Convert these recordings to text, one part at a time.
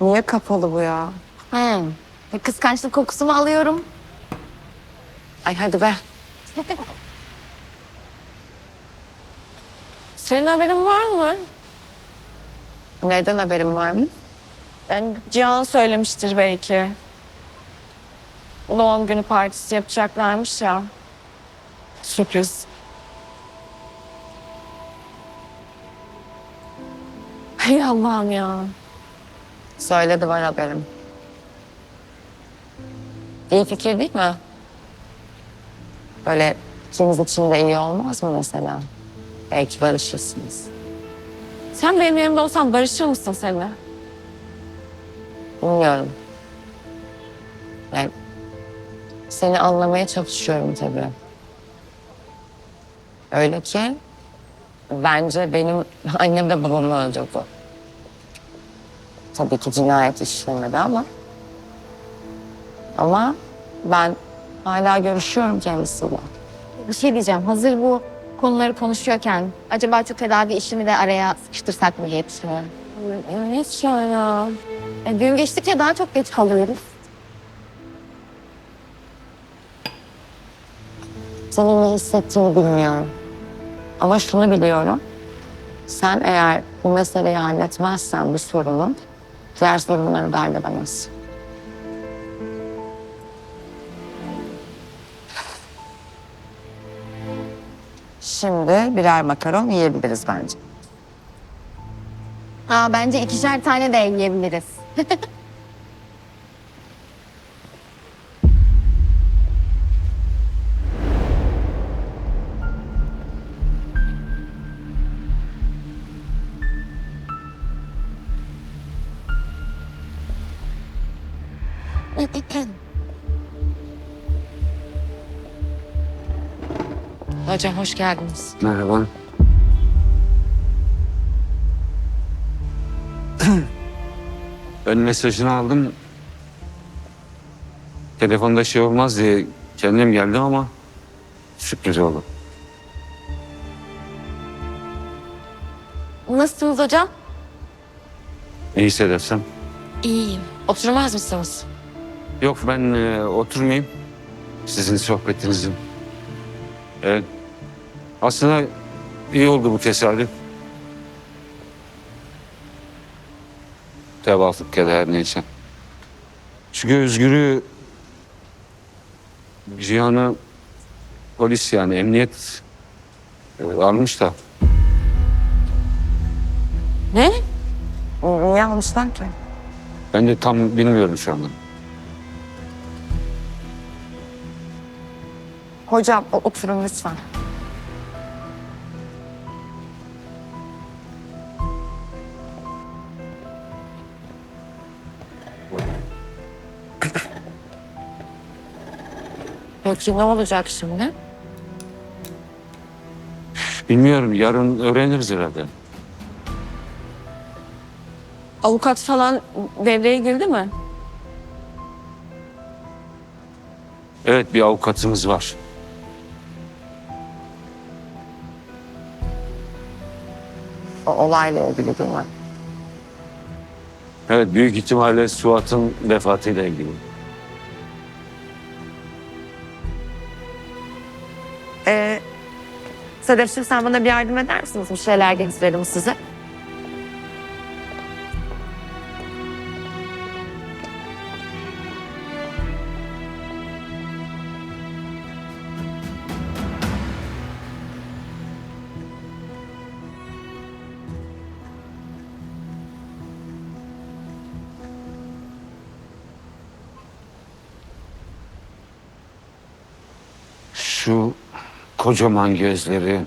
Niye kapalı bu ya? He. Kıskançlık kokusu mu alıyorum? Ay hadi be. Senin haberin var mı? Neden haberin var mı? Yani Cihan söylemiştir belki. Doğum günü partisi yapacaklarmış ya. Sürpriz. Hay Allah'ım ya. Söyledi var haberim. İyi fikir değil mi? Böyle ikiniz için de iyi olmaz mı mesela? Belki barışırsınız. Sen benim yerimde olsan barışır mısın seninle? Bilmiyorum. Yani seni anlamaya çalışıyorum tabii. Öyle ki bence benim annem de babamı öldürdü. Tabii ki cinayet işlemedi ama. Ama ben hala görüşüyorum kendisiyle. Bir şey diyeceğim. Hazır bu konuları konuşuyorken acaba şu tedavi işini de araya sıkıştırsak mı diye düşünüyorum. Evet ya ya. E, gün geçtikçe daha çok geç kalıyoruz. Senin ne hissettiğini bilmiyorum. Ama şunu biliyorum. Sen eğer bu meseleyi halletmezsen bu sorunu, diğer sorunları da halledemezsin. Şimdi birer makaron yiyebiliriz bence. Aa, bence ikişer tane de yiyebiliriz. Hocam hoş geldiniz. Merhaba. Ön mesajını aldım. Telefonda şey olmaz diye kendim geldim ama sürpriz oldu. Nasılsınız hocam? Ne hissedersem. İyiyim. Oturmaz mısınız? Yok ben e, oturmayayım. Sizin sohbetinizin. Evet. Aslında iyi oldu bu tesadüf. Tevafuk ya da her neyse. Çünkü Özgür'ü Cihan'ı polis yani emniyet e, almış da Ne? Niye almışlar ki? ben de tam bilmiyorum şu anda. Hocam oturun lütfen. Peki ne olacak şimdi? Bilmiyorum yarın öğreniriz herhalde. Avukat falan devreye girdi mi? Evet bir avukatımız var. O olayla ilgili değil mi? Evet büyük ihtimalle Suat'ın vefatıyla ilgili. Ee, Sedefciğim sen bana bir yardım eder misiniz? Bir şeyler getirelim size. Şu kocaman gözleri.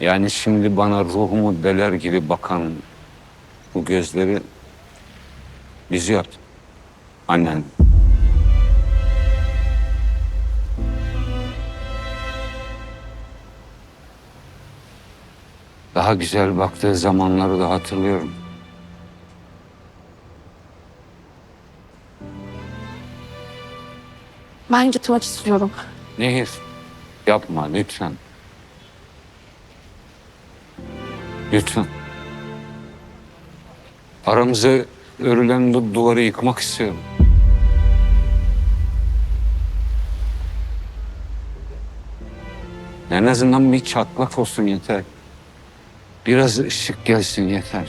Yani şimdi bana ruhumu deler gibi bakan bu gözleri bizi yaptı. Annen. Daha güzel baktığı zamanları da hatırlıyorum. Ben gitmek istiyorum. Nehir, yapma lütfen. Lütfen. Aramıza örülen du- duvarı yıkmak istiyorum. En azından bir çatlak olsun yeter. Biraz ışık gelsin yeter.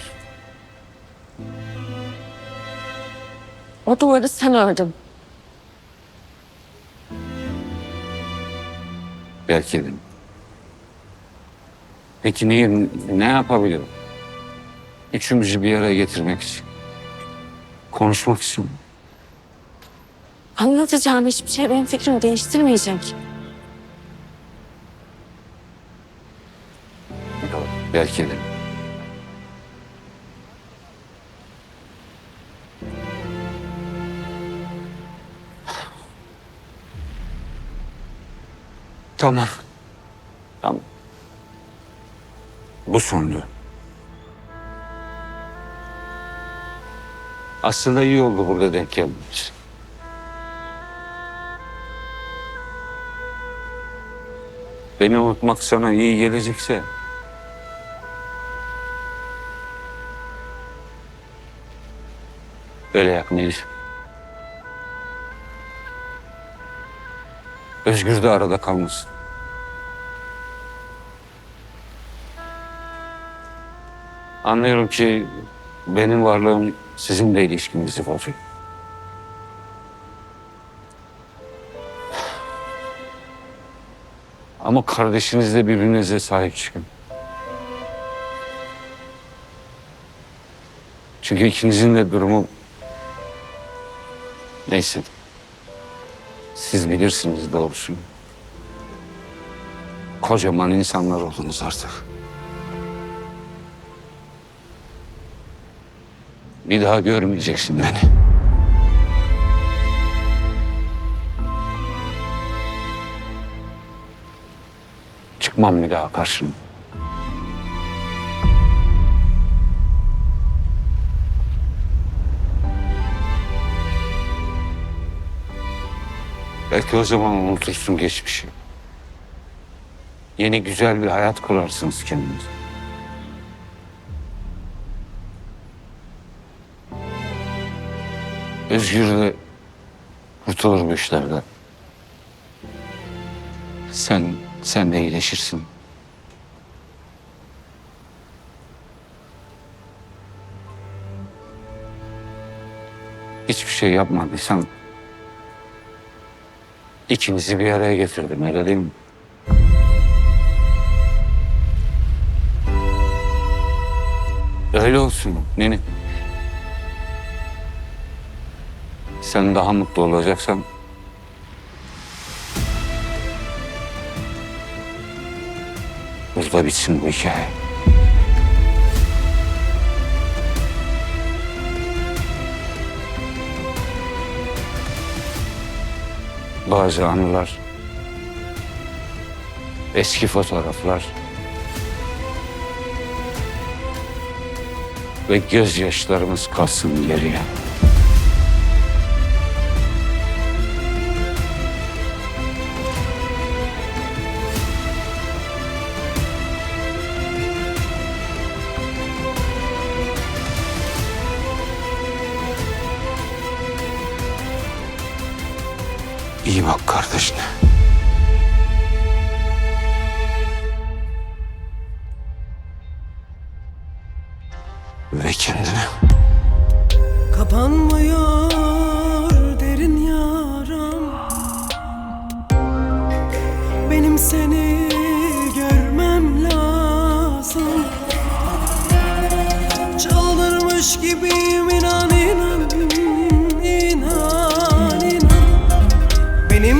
O duvarı sen ördün. Belki de. Peki ne, ne yapabilirim? Üçümüzü bir araya getirmek için. Konuşmak için. Anlatacağım hiçbir şey benim fikrimi değiştirmeyecek. Belki de. Tamam. Tamam. Bu sondu. Aslında iyi oldu burada denk gelmemiz. Beni unutmak sana iyi gelecekse Öyle yapmayız. Özgür de arada kalmasın. Anlıyorum ki benim varlığım sizinle ilişkimizi bozuyor. Ama kardeşinizle birbirinize sahip çıkın. Çünkü ikinizin de durumu Neyse. Siz bilirsiniz doğrusunu. Kocaman insanlar oldunuz artık. Bir daha görmeyeceksin beni. Çıkmam bir daha karşına. Belki o zaman unutursun geçmişi. Yeni güzel bir hayat kurarsınız kendinize. Özgür de kurtulur bu işlerden. Sen, sen de iyileşirsin. Hiçbir şey yapmadıysan İkinizi bir araya getirdim öyle değil mi? Öyle olsun nene. Sen daha mutlu olacaksan burada bitsin bu hikaye. Bazı anılar, eski fotoğraflar ve gözyaşlarımız kalsın geriye. İyi bak kardeşine. Ve kendine. Kapanmıyor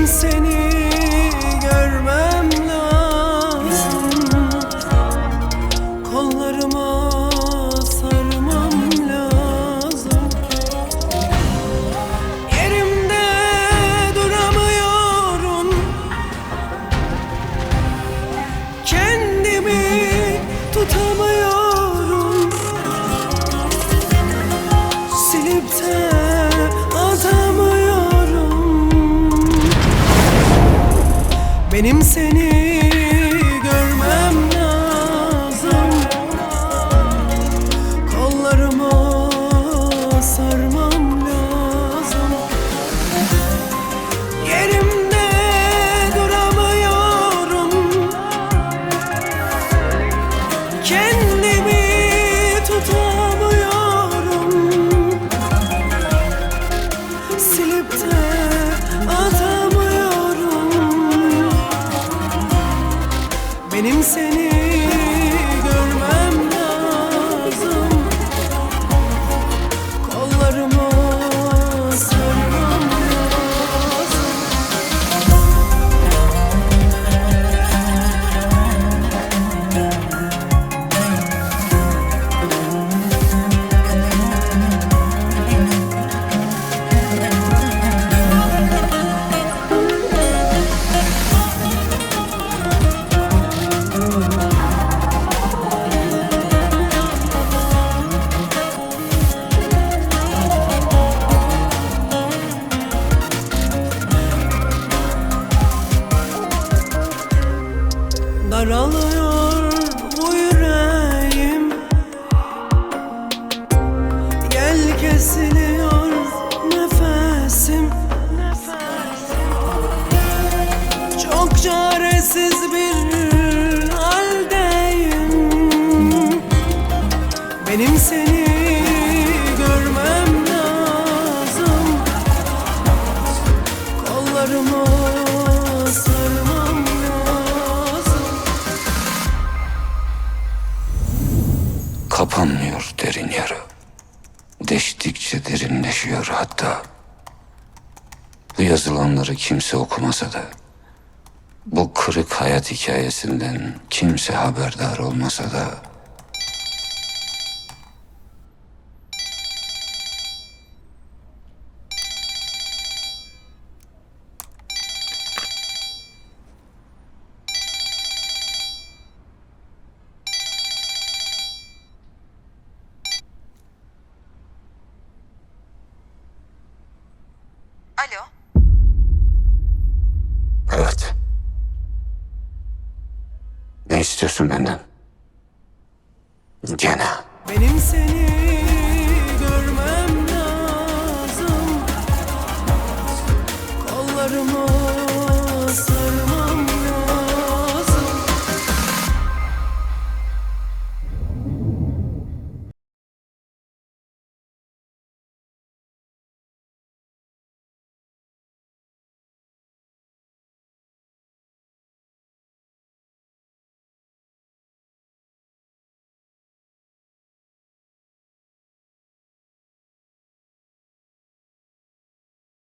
seni Benim seni olanları kimse okumasa da, bu kırık hayat hikayesinden kimse haberdar olmasa da, Alo. istiyorsun benden? Gene. Benimsin.